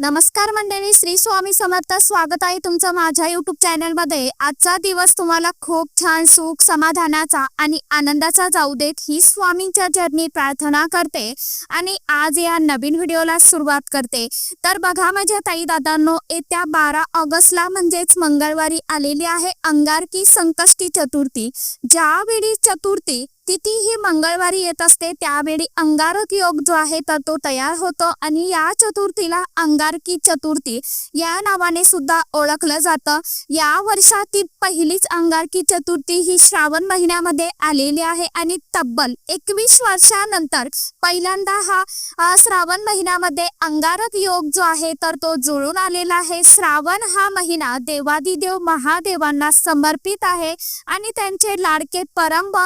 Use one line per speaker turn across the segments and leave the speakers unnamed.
नमस्कार मंडळी श्री स्वामी समर्थ. स्वागत आहे तुमचं माझ्या युट्यूब चॅनलमध्ये आजचा दिवस तुम्हाला खूप छान सुख समाधानाचा आणि आनंदाचा जाऊ देत ही स्वामींच्या चरणी प्रार्थना करते आणि आज या नवीन व्हिडिओला सुरुवात करते. तर बघा माझ्या ताई दादांनो येत्या बारा ऑगस्टला म्हणजेच मंगळवारी आलेली आहे अंगारकी संकष्टी चतुर्थी. ज्यावेळी चतुर्थी तिथी ही मंगळवारी येत असते त्यावेळी अंगारक योग जो आहे तर तो तयार होतो. आणि या चतुर्थीला अंगारकी चतुर्थी या नावाने सुद्धा ओळखलं जातं. या वर्षातील पहिलीच अंगारकी चतुर्थी ही श्रावण महिन्यामध्ये आलेली आहे. आणि तब्बल एकवीस वर्षानंतर पहिल्यांदा हा श्रावण महिन्यामध्ये अंगारक योग जो आहे तर तो जुळून आलेला आहे. श्रावण हा महिना देवादिदेव महादेवांना समर्पित आहे. आणि त्यांचे लाडके परंब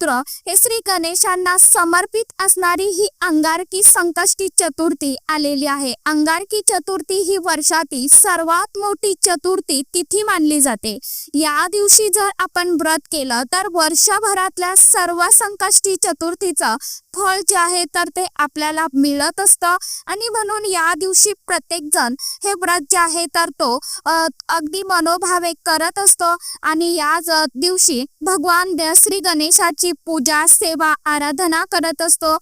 पुत्र हे श्री गणेशांना समर्पित असणारी ही अंगारकी संकष्टी चतुर्थी आलेली आहे. अंगारकी चतुर्थी ही वर्षातील सर्वात मोठी चतुर्थी तिथी मानली जाते. या दिवशी जर आपण व्रत केलं तर वर्षभरातल्या सर्व संकष्टी चतुर्थीचं फळ जे आहे तर ते आपल्याला मिळत असतं. आणि म्हणून या दिवशी प्रत्येक जण हे व्रत जे आहे तर तो अगदी मनोभावे करत असतो. आणि याच दिवशी भगवान श्री गणेशाची पूजा सेवा आराधना करत असतो.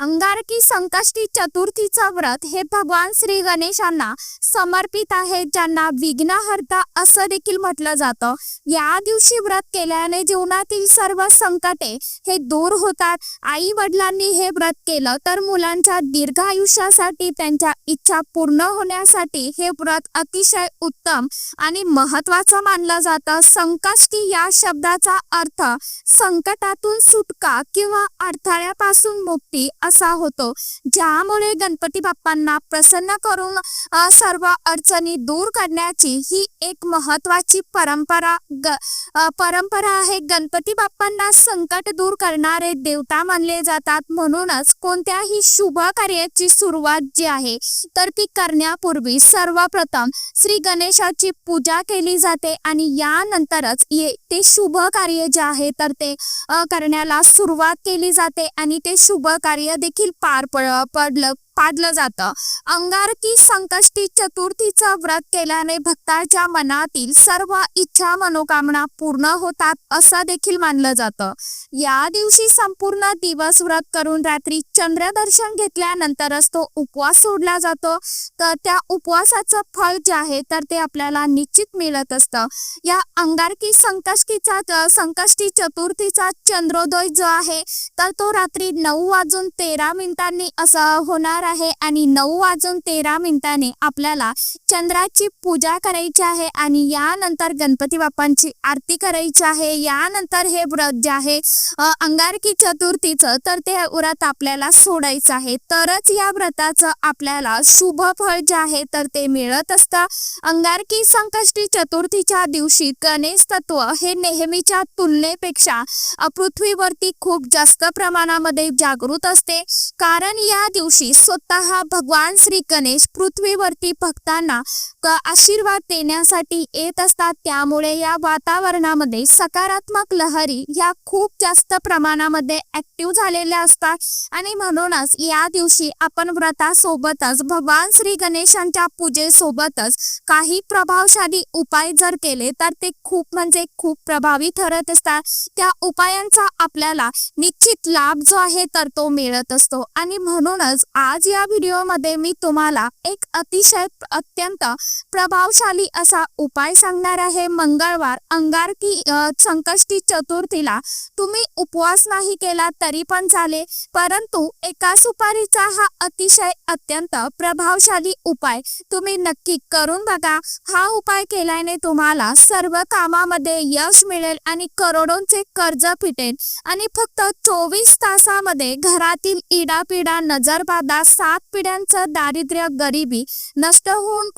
अंगारकी संकष्टी चतुर्थीचं व्रत हे भगवान श्री गणेशांना समर्पित आहे ज्यांना विघ्नहर्ता असं देखील म्हटलं जातं. या दिवशी व्रत केल्याने जीवनातील सर्व संकटे हे दूर होतात. आई वडिलांनी हे व्रत केलं तर मुलांच्या दीर्घ आयुष्यासाठी त्यांच्या इच्छा पूर्ण होण्यासाठी हे व्रत अतिशय उत्तम आणि महत्वाचं मानलं जातं. संकष्टी या शब्दाचा अर्थ संकटातून सुटका किंवा अडथळ्यापासून मुक्ती असा होतो. ज्यामुळे गणपती बाप्पांना प्रसन्न करून सर्व अडचणी दूर करण्याची ही एक महत्वाची परंपरा ग परंपरा आहे. गणपती बाप्पांना संकट दूर करणारे देवता मानले जातात. म्हणूनच कोणत्याही शुभ कार्याची सुरुवात जी आहे तर ती करण्यापूर्वी सर्वप्रथम श्री गणेशाची पूजा केली जाते आणि यानंतरच ये ते शुभ कार्य जे आहे तर ते करण्याला सुरुवात केली जाते आणि ते शुभ कार्य देखील पार प- पडलं. पाडलं जातं. अंगारकी संकष्टी चतुर्थीचं व्रत केल्याने भक्ताच्या मनातील सर्व इच्छा मनोकामना पूर्ण होतात असं देखील मानलं जातं. या दिवशी संपूर्ण दिवस व्रत करून रात्री चंद्रदर्शन घेतल्यानंतरच तो उपवास सोडला जातो. तर त्या उपवासाचं फळ जे आहे तर ते आपल्याला निश्चित मिळत असतं. या अंगारकी संकष्टीचा संकष्टी चतुर्थीचा चंद्रोदय जो आहे तर तो रात्री नऊ वाजून तेरा मिनिटांनी असं होणार आहे आणि नऊ वाजून तेरा मिनिटांनी आपल्याला चंद्राची पूजा करायची आहे आणि यानंतर गणपती बाप्पांची आरती करायची आहे. यानंतर हे व्रत जे आहे अंगारकी चतुर्थीचं तर ते व्रत आपल्याला सोडायचं आहे. तरच या व्रताचं आपल्याला शुभ फळ जे आहे तर ते मिळत असतं. अंगारकी संकष्टी चतुर्थीच्या दिवशी गणेश तत्व हे नेहमीच्या तुलनेपेक्षा पृथ्वीवरती खूप जास्त प्रमाणामध्ये जागृत असते. कारण या दिवशी स्वतः भगवान श्री गणेश पृथ्वीवरती भक्तांना लोक आशीर्वाद देण्यासाठी येत असतात. त्यामुळे या वातावरणामध्ये सकारात्मक लहरी ह्या खूप जास्त प्रमाणामध्ये ऍक्टिव्ह झालेल्या असतात. आणि म्हणूनच या दिवशी आपण व्रतासोबतच भगवान श्री गणेशांच्या पूजेसोबतच काही प्रभावशाली उपाय जर केले तर ते खूप म्हणजे खूप प्रभावी ठरत असतात. त्या उपायांचा आपल्याला निश्चित लाभ जो आहे तर तो मिळत असतो. आणि म्हणूनच आज या व्हिडिओमध्ये मी तुम्हाला एक अतिशय अत्यंत प्रभावशाली असा उपाय सांगणार आहे मंगळवार. अंगारकी संकष्टी चतुर्थीला तुम्ही उपवास नाही केला तरी पण झाले परंतु एका सुपारीचा हा अतिशय अत्यंत प्रभावशाली उपाय तुम्ही नक्की करून बघा. हा उपाय केल्याने तुम्हाला सर्व कामामध्ये यश मिळेल आणि करोडोंचे कर्ज फिटेल. आणि फक्त चोवीस तासामध्ये घरातील इडापिडा नजरबाधा सात पिढ्यांचं दारिद्र्य गरिबी नष्ट होऊन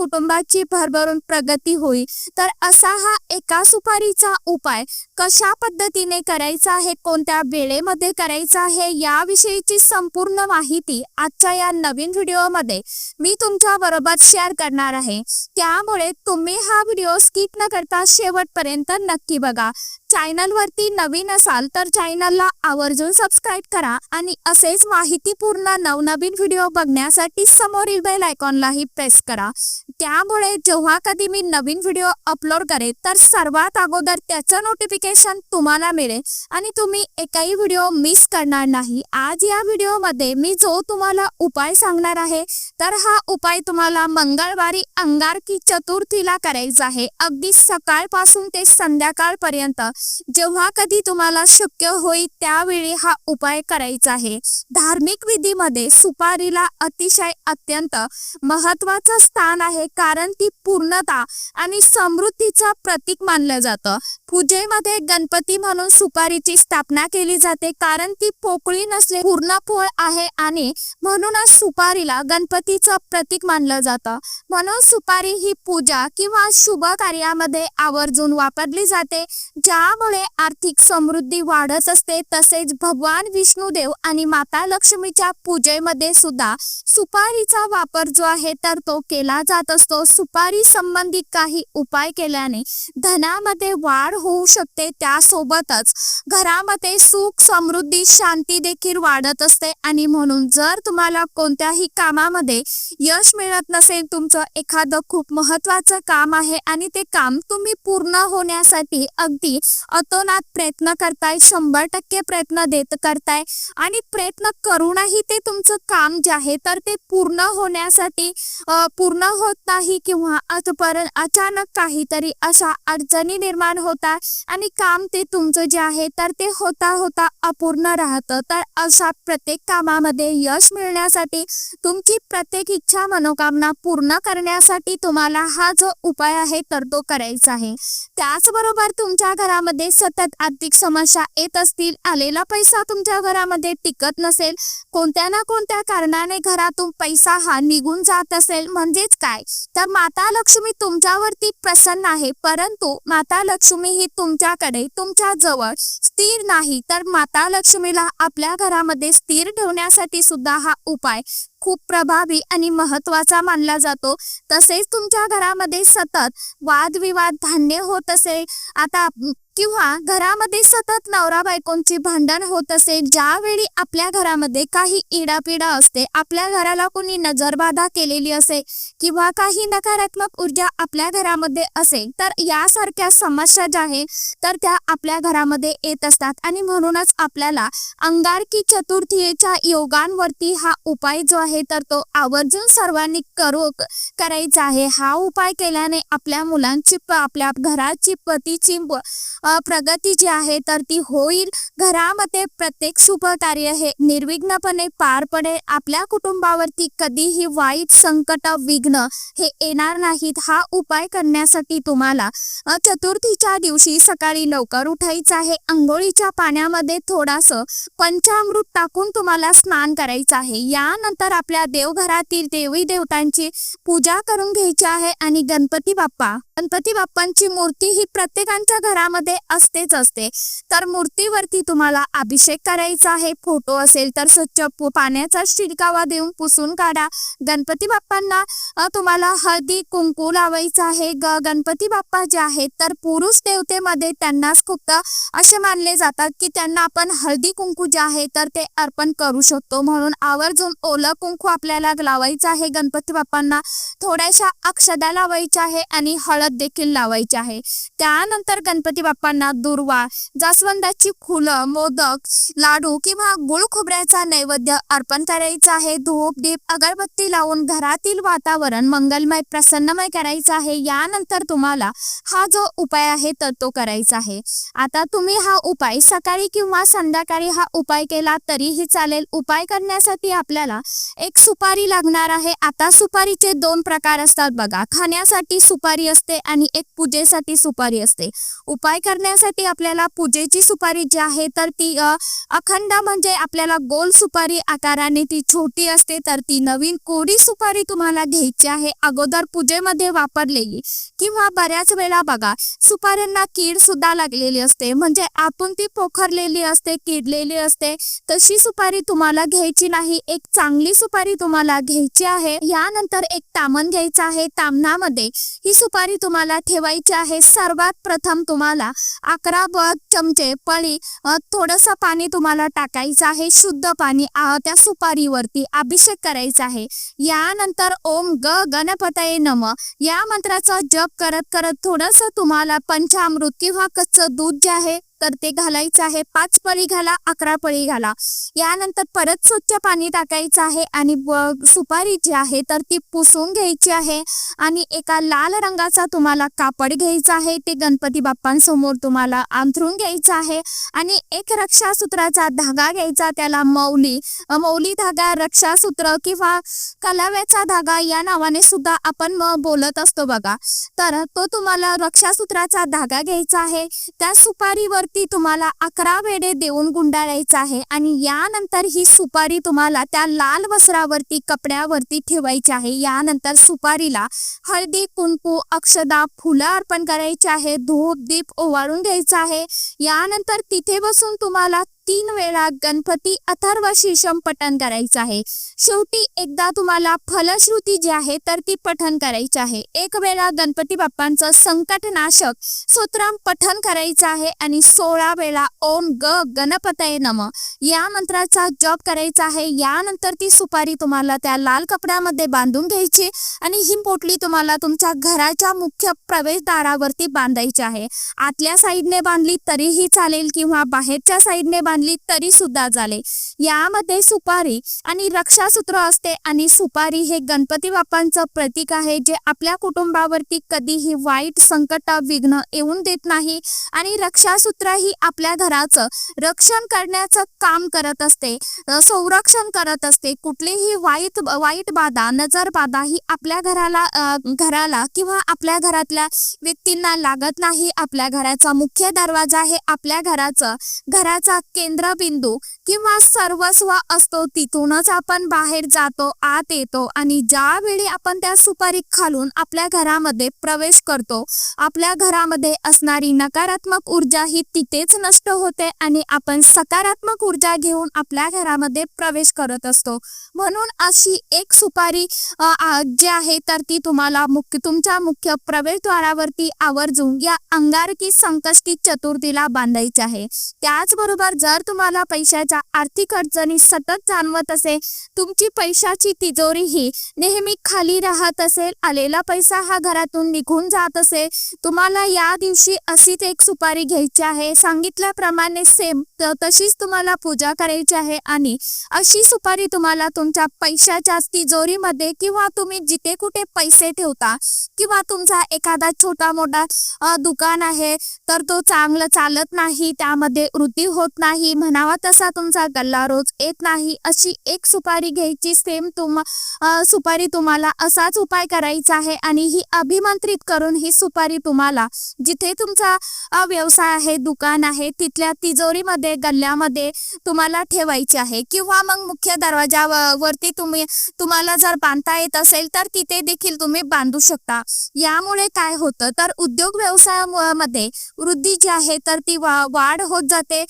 कुटुंबाची भरभरून प्रगती होईल. तर असा हा एका सुपारीचा उपाय. कशा पद्धतीने करायचं आहे कोणत्या वेळेमध्ये करायचं आहे याविषयीची संपूर्ण माहिती आजच्या या नवीन व्हिडिओमध्ये मी तुमच्या बरोबर शेअर करणार आहे. त्यामुळे तुम्ही हा व्हिडिओ स्किप न करता शेवटपर्यंत नक्की बघा. चॅनलवरती नवीन असाल तर चॅनलला आवर्जून सबस्क्राईब करा आणि असेच माहितीपूर्ण नवनवीन व्हिडिओ बघण्यासाठी समोरील बेल आयकॉनलाही प्रेस करा. त्यामुळे जेव्हा कधी मी नवीन व्हिडिओ अपलोड करेन तर सर्वात अगोदर त्याचं नोटिफिकेशन तुम्हाला मिळेल. आणि तुम्ही एकाही व्हिडिओ मिस करणार नाही. आज या व्हिडिओमध्ये मी जो तुम्हाला उपाय सांगणार आहे तर हा उपाय तुम्हाला मंगळवारी अंगारकी चतुर्थीला करायचा आहे. अगदी सकाळपासून ते संध्याकाळपर्यंत जेव्हा कधी तुम्हाला शक्य होईल त्यावेळी हा उपाय करायचा आहे. धार्मिक विधीमध्ये सुपारीला अतिशय अत्यंत महत्वाचं स्थान आहे कारण ती पूर्णता आणि समृद्धीचं प्रतीक मानलं जातं. पूजेमध्ये गणपती म्हणून सुपारीची स्थापना केली जाते. कारण ती पोकळी नसले पूर्ण फळ आहे आणि म्हणूनच सुपारीला गणपतीचं प्रतीक मानलं जातं. म्हणून सुपारी ही पूजा किंवा शुभ कार्यामध्ये आवर्जून वापरली जाते. ज्यामुळे आर्थिक समृद्धी वाढत असते. तसेच भगवान विष्णुदेव आणि माता लक्ष्मीच्या पूजेमध्ये सुद्धा सुपारीचा वापर जो आहे तर तो केला जात असतो. सुपारी संबंधित काही उपाय केल्याने धनामध्ये वाढ होऊ शकते. त्यासोबतच घरामध्ये सुख समृद्धी शांती देखील वाढत असते. आणि म्हणून जर तुम्हाला कोणत्याही कामामध्ये यश मिळत नसेल तुमचं एखादं खूप महत्वाचं काम आहे आणि ते काम तुम्ही पूर्ण होण्यासाठी अगदी अतोनात प्रयत्न करताय शंभर टक्के प्रयत्न देत करताय आणि प्रयत्न करूनही ते तुमचं काम जे आहे तर ते पूर्ण होण्यासाठी पूर्ण होत नाही किंवा अचानक काहीतरी अशा अडचणी निर्माण होतात आणि काम ते तुमचं जे आहे तर ते होता होता अपूर्ण राहतं. तर अशा प्रत्येक कामामध्ये यश मिळण्यासाठी तुमची प्रत्येक इच्छा मनोकामना पूर्ण करण्यासाठी तुम्हाला हा जो उपाय आहे तर तो करायचा आहे. त्याचबरोबर तुमच्या घरामध्ये सतत आर्थिक समस्या येत असतील आलेला पैसा तुमच्या घरामध्ये टिकत नसेल कोणत्या ना कोणत्या कारणाने घरातून पैसा हा निघून जात असेल म्हणजेच काय? तर माता लक्ष्मी तुमच्यावरती प्रसन्न आहे परंतु माता लक्ष्मी ही तुमच्या तुमच्याकडे तुमच्या जवळ स्थिर नाही तर माता लक्ष्मीला आपल्या घरामध्ये स्थिर ठेवण्यासाठी सुद्धा हा उपाय खूप प्रभावी आणि महत्त्वाचा मानला जातो. तसेच तुमच्या घरामध्ये सतत वादविवाद धान्य होत असेल. आता किंवा घरामध्ये सतत नवरा बायकोंची भांडण होत असेल ज्यावेळी आपल्या घरामध्ये काही इडापिडा असते आपल्या घराला कोणी नजरबाधा केलेली असेल किंवा काही नकारात्मक ऊर्जा आपल्या घरामध्ये असेल तर यासारख्या समस्या ज्या आहेत तर त्या आपल्या घरामध्ये येत असतात. आणि म्हणूनच आपल्याला अंगारकी चतुर्थीच्या योगांवरती हा उपाय जो आहे तर तो आवर्जून सर्वांनी करू करायचा आहे. हा उपाय केल्याने आपल्या मुलांची आपल्या घराची पतीची प्रगती जी आहे तर ती होईल. घरामध्ये प्रत्येक शुभ कार्य हे निर्विघ्नपणे पार पडेल. आपल्या कुटुंबावरती कधीही वाईट संकट विघ्न हे येणार नाहीत. हा उपाय करण्यासाठी तुम्हाला चतुर्थीच्या दिवशी सकाळी लवकर उठायचं आहे. आंघोळीच्या पाण्यामध्ये थोडास पंचामृत टाकून तुम्हाला स्नान करायचं आहे. यानंतर आपल्या देवघरातील देवी देवतांची पूजा करून घ्यायची आहे. आणि गणपती बाप्पा गणपती बाप्पांची मूर्ती ही प्रत्येकांच्या घरामध्ये असतेच असते. तर मूर्तीवरती तुम्हाला अभिषेक करायचा आहे. फोटो असेल तर स्वच्छ पाण्याचा शिडकावा देऊन पुसून काढा. गणपती बाप्पांना तुम्हाला हळदी कुंकू लावायचं आहे. ग गणपती बाप्पा जे आहेत तर पुरुष देवतेमध्ये त्यांनाच खूप असे मानले जातात की त्यांना आपण हळदी कुंकू जे आहे तर ते अर्पण करू शकतो. म्हणून आवर्जून ओलं कुंकू आपल्याला लावायचं आहे गणपती बाप्पांना. थोड्याशा अक्षदा लावायच्या आहे आणि हळद देखील लावायची आहे. त्यानंतर गणपती बाप्पांना दुर्वा जास्वंदाची फुलं मोदक लाडू किंवा गुळ खोबऱ्याचा नैवेद्य अर्पण करायचा आहे. धूप दीप अगरबत्ती लावून घरातील वातावरण मंगलमय प्रसन्नमय करायचं आहे. यानंतर तुम्हाला हा जो उपाय आहे तर तो करायचा आहे. आता तुम्ही हा उपाय सकाळी किंवा संध्याकाळी हा उपाय केला तरीही चालेल. उपाय करण्यासाठी आपल्याला एक सुपारी लागणार आहे. आता सुपारीचे दोन प्रकार असतात बघा. खाण्यासाठी सुपारी असते आणि एक पूजेसाठी सुपारी असते. उपाय करण्यासाठी आपल्याला पूजेची सुपारी जी आहे तर ती अखंड म्हणजे आपल्याला गोल सुपारी आकाराने ती छोटी असते तर ती नवीन कोरी सुपारी तुम्हाला घ्यायची आहे अगोदर पूजेमध्ये वापरलेली. किंवा बऱ्याच वेळा बघा सुपाऱ्यांना कीड सुद्धा लागलेली असते. म्हणजे आपण ती पोखरलेली असते किडलेली असते. तशी सुपारी तुम्हाला घ्यायची नाही. एक चांगली सुपारी तुम्हाला घ्यायची आहे. यानंतर एक तामण घ्यायचं आहे. तामणामध्ये ही सुपारी तुम्हाला ठेवायची आहे. सर्वात प्रथम तुम्हाला अकरा ब चमचे पळी थोडंसं पाणी तुम्हाला टाकायचं आहे. शुद्ध पाणी त्या सुपारीवरती अभिषेक करायचा आहे. यानंतर ओम ग गणपतये नम. या मंत्राचा जप करत करत थोडंसं तुम्हाला पंचामृत किंवा कच्चं दूध जे आहे तर ते घालायचं आहे. पाच पळी घाला अकरा पळी घाला. यानंतर परत स्वच्छ पाणी टाकायचं आहे आणि सुपारी जी आहे तर ती पुसून घ्यायची आहे आणि एका लाल रंगाचा तुम्हाला कापड घ्यायचा आहे. ते गणपती बाप्पांसमोर तुम्हाला अंथरून घ्यायचं आहे आणि एक रक्षासूत्राचा धागा घ्यायचा त्याला मौली. मौली धागा रक्षासूत्र किंवा कलाव्याचा धागा या नावाने सुद्धा आपण बोलत असतो बघा. तर तो तुम्हाला रक्षासूत्राचा धागा घ्यायचा आहे. त्या सुपारीवर ती तुम्हाला अकरा वेडे देऊन गुंडाळायचं आहे आणि यानंतर ही सुपारी तुम्हाला त्या लाल वस्त्रावरती कपड्यावरती ठेवायची आहे. यानंतर सुपारीला हळदी कुंकू अक्षदा फुलं अर्पण करायची आहे. धूप दीप ओवाळून घ्यायचा आहे. यानंतर तिथे बसून तुम्हाला तीन वेळा गणपती अथर्व शीर्षम पठण करायचं आहे. शेवटी एकदा तुम्हाला फलश्रुती जी आहे तर ती पठण करायची आहे. एक वेळा गणपती बाप्पांचं संकटनाशक स्तोत्रम पठण करायचं आहे आणि सोळा वेळा ओम ग गणपतय नम. या मंत्राचा जप करायचा आहे. यानंतर ती सुपारी तुम्हाला त्या लाल कपड्यामध्ये बांधून घ्यायची आणि ही पोटली तुम्हाला तुमच्या घराच्या मुख्य प्रवेशद्वारावरती बांधायची आहे. आतल्या साईडने बांधली तरीही चालेल किंवा बाहेरच्या साईडने बांधली तरी सुद्धा झाले. यामध्ये सुपारी आणि रक्षासूत्र असते आणि सुपारी हे गणपती बाप्पांचं प्रतीक आहे जे आपल्या कुटुंबावरती कधीही वाईट संकट विघ्न येऊन देत नाही आणि रक्षासूत्र ही आपल्या घराचं रक्षण करण्याचं काम करत असते संरक्षण करत असते. कुठलीही वाईट वाईट बाधा नजर बाधा ही आपल्या घराला घराला किंवा आपल्या घरातल्या व्यक्तींना लागत नाही. आपल्या घराचा मुख्य दरवाजा हे आपल्या घराचं घराचा केंद्रबिंदू किंवा सर्वस्व असतो तिथूनच आपण बाहेर जातो आत येतो आणि ज्यावेळी आपण त्या सुपारी खालून आपल्या घरामध्ये प्रवेश करतो आपल्या घरामध्ये असणारी नकारात्मक ऊर्जा ही तिथेच नष्ट होते आणि आपण सकारात्मक ऊर्जा घेऊन आपल्या घरामध्ये प्रवेश करत असतो. म्हणून अशी एक सुपारी जी आहे तर ती तुम्हाला मुख्य तुमच्या मुख्य प्रवेशद्वारावरती आवर्जून या अंगारकी संकष्टी चतुर्थीला बांधायची आहे. त्याचबरोबर जर तुम्हाला पैशाच्या आर्थिक अडचणी सतत जाणवत असेल तुमची पैशाची तिजोरी ही नेहमी खाली राहत असेल आलेला पैसा हा घरातून निघून जात असेल. तुम्हाला या दिवशी अशीच एक सुपारी घ्यायची आहे. सांगितल्याप्रमाणे सेम तशीच तुम्हाला पूजा करायची आहे आणि अशी सुपारी तुम्हाला तुमच्या पैशाच्या तिजोरीमध्ये किंवा तुम्ही जिथे कुठे पैसे ठेवता किंवा तुमचा एखादा छोटा मोठा दुकान आहे तर तो चांगलं चालत नाही त्यामध्ये वृद्धी होत नाही म्हणावा तसा तुमचा गल्ला रोज येत नाही. अशी एक सुपारी घ्यायची सेम तुम सुपारी तुम्हाला असाच उपाय करायचा आहे आणि ही अभिमंत्रित करून ही सुपारी तुम्हाला जिथे तुमचा व्यवसाय आहे दुकान आहे तिथल्या तिजोरीमध्ये गल्ल्यामध्ये तुम्हाला ठेवायची आहे. किंवा मग मुख्य दरवाजा वरती तुम्ही तुम्हाला जर बांधता येत असेल तर तिथे देखील तुम्ही बांधू शकता. यामुळे काय होतं तर उद्योग व्यवसायामध्ये वृद्धी जी आहे तर ती वा- वाढ होत जाते.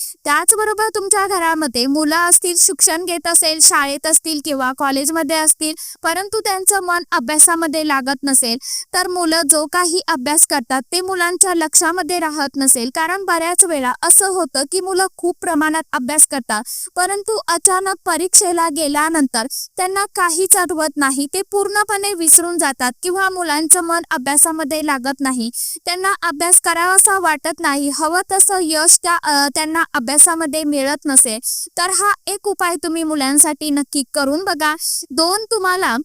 त्याचबरोबर तुमच्या घरामध्ये मुलं असतील शिक्षण घेत असेल शाळेत असतील किंवा कॉलेजमध्ये असतील परंतु त्यांचं मन अभ्यासामध्ये लागत नसेल तर मुलं जो काही अभ्यास करतात ते मुलांच्या लक्षामध्ये राहत नसेल. कारण बऱ्याच वेळा असं होतं की मुलं खूप प्रमाणात अभ्यास करतात परंतु अचानक परीक्षेला गेल्यानंतर त्यांना काहीच आठवत नाही ते पूर्णपणे विसरून जातात किंवा मुलांचं मन अभ्यासामध्ये लागत नाही. त्यांना अभ्यास करावासा वाटत नाही हवं तसं यश त्या त्यांना अभ्यासामध्ये मिळत नसेल तर हा एक उपाय तुम्ही मुलांसाठी नक्की करून बघा. दोन तुम्हाला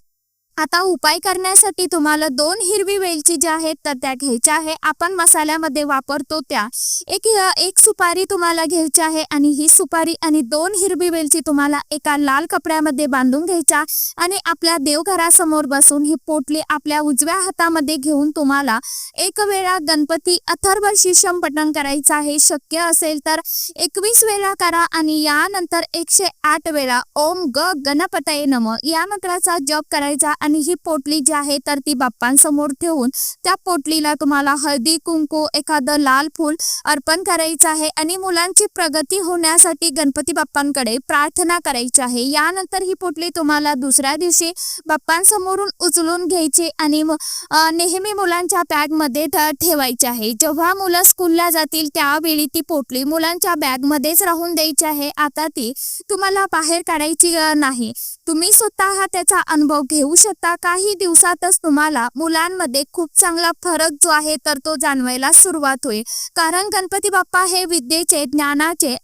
आता उपाय करण्यासाठी तुम्हाला दोन हिरवी वेलची ज्या आहेत तर त्या घ्यायच्या आहे. आपण मसाल्यामध्ये वापरतो त्या. एक एक सुपारी तुम्हाला घ्यायची आहे आणि ही सुपारी आणि दोन हिरवी वेलची तुम्हाला एका लाल कपड्यामध्ये बांधून घ्यायच्या. आणि आपल्या देवघरासमोर बसून ही पोटली आपल्या उजव्या हातामध्ये घेऊन तुम्हाला एक वेळा गणपती अथर्व शीर्षम पठण करायचं आहे. शक्य असेल तर एकवीस वेळा करा आणि यानंतर एकशे आठ वेळा ओम ग गणपतये नम. या मंत्राचा जप करायचा आणि ही पोटली जी आहे तर ती बाप्पांसमोर ठेवून त्या पोटलीला तुम्हाला हळदी कुंकू एखादं लाल फूल अर्पण करायचं आहे आणि मुलांची प्रगती होण्यासाठी गणपती बाप्पांकडे प्रार्थना करायची आहे. यानंतर ही पोटली तुम्हाला दुसऱ्या दिवशी बाप्पांसमोरून उचलून घ्यायची आणि नेहमी मुलांच्या बॅगमध्ये ठेवायची आहे. जेव्हा मुलं स्कूलला जातील त्यावेळी ती पोटली मुलांच्या बॅगमध्येच राहून द्यायची आहे. आता ती तुम्हाला बाहेर काढायची नाही. तुम्ही स्वतः त्याचा अनुभव घेऊ शकता. काही दिवसातच तुम्हाला मुलांमध्ये खूप चांगला फरक जो आहे तर तो जाणवायला सुरुवात होईल. कारण गणपती बाप्पा हे विद्येचे ज्ञानाचे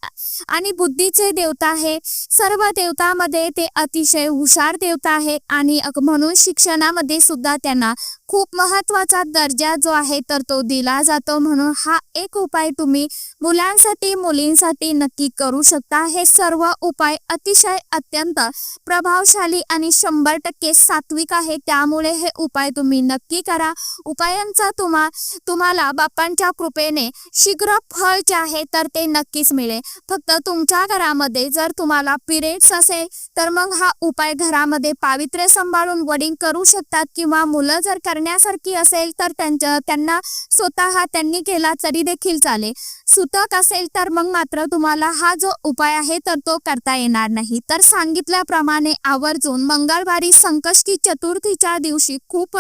आणि बुद्धीचे देवता आहे सर्व देवतामध्ये ते अतिशय हुशार देवता आहे आणि म्हणून शिक्षणामध्ये सुद्धा त्यांना खूप महत्त्वाचा दर्जा जो आहे तर तो दिला जातो. म्हणून हा एक उपाय तुम्ही मुलांसाठी मुलींसाठी नक्की करू शकता. हे सर्व उपाय अतिशय अत्यंत प्रभाव प्रभावशाली आणि शंभर टक्के सात्विक आहे त्यामुळे हे उपाय तुम्ही नक्की करा. उपायांचा तुम्हा तुम्हाला बाप्पांच्या कृपेने शीघ्र फळ जे आहे तर ते नक्कीच मिळेल. फक्त तुमच्या घरामध्ये जर तुम्हाला पिरियड्स असेल तर मग हा उपाय घरामध्ये पावित्र्य सांभाळून वडील करू शकतात किंवा मुलं जर करण्यासारखी असेल तर त्यांच्या त्यांना स्वतः त्यांनी केला तरी देखील चालेल. सुतक असेल तर मग मात्र तुम्हाला हा जो उपाय आहे तर तो करता येणार नाही. तर सांगितल्याप्रमाणे आवर्जून मंगळवारी संकष्टी चतुर्थीच्या दिवशी खूप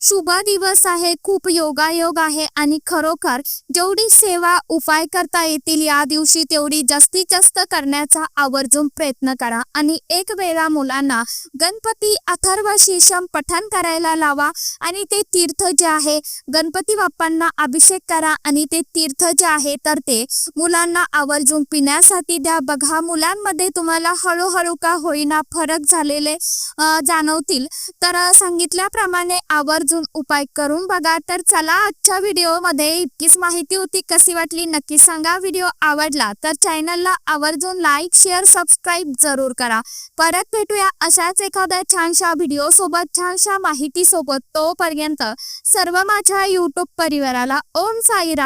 शुभ दिवस आहे खूप योगायोग आहे आणि खरोखर जेवढी सेवा उपाय करता येतील या दिवशी तेवढी जास्तीत जास्त करण्याचा आवर्जून प्रयत्न करा. आणि एक वेळा मुलांना गणपती अथर्व शीर्षम पठण करायला लावा आणि ते तीर्थ जे आहे गणपती बाप्पांना अभिषेक करा आणि ते तीर्थ जे आहे तर ते मुलांना आवर्जून पिण्यासाठी द्या. बघा मुलांमध्ये तुम्हाला हळूहळू का होईना फरक झालेले जाणवतील. तर सांगितल्याप्रमाणे आवर्जून उपाय करून बघा. तर चला आजच्या व्हिडिओमध्ये इतकीच माहिती होती. कशी वाटली नक्की सांगा. व्हिडिओ आवडला तर चॅनलला आवर्जून लाईक शेअर सबस्क्राईब जरूर करा. परत भेटूया अशाच एखाद्या छानशा व्हिडिओ सोबत छानशा माहिती सोबत तोपर्यंत सर्व माझ्या युट्यूब परिवाराला ओम साईरा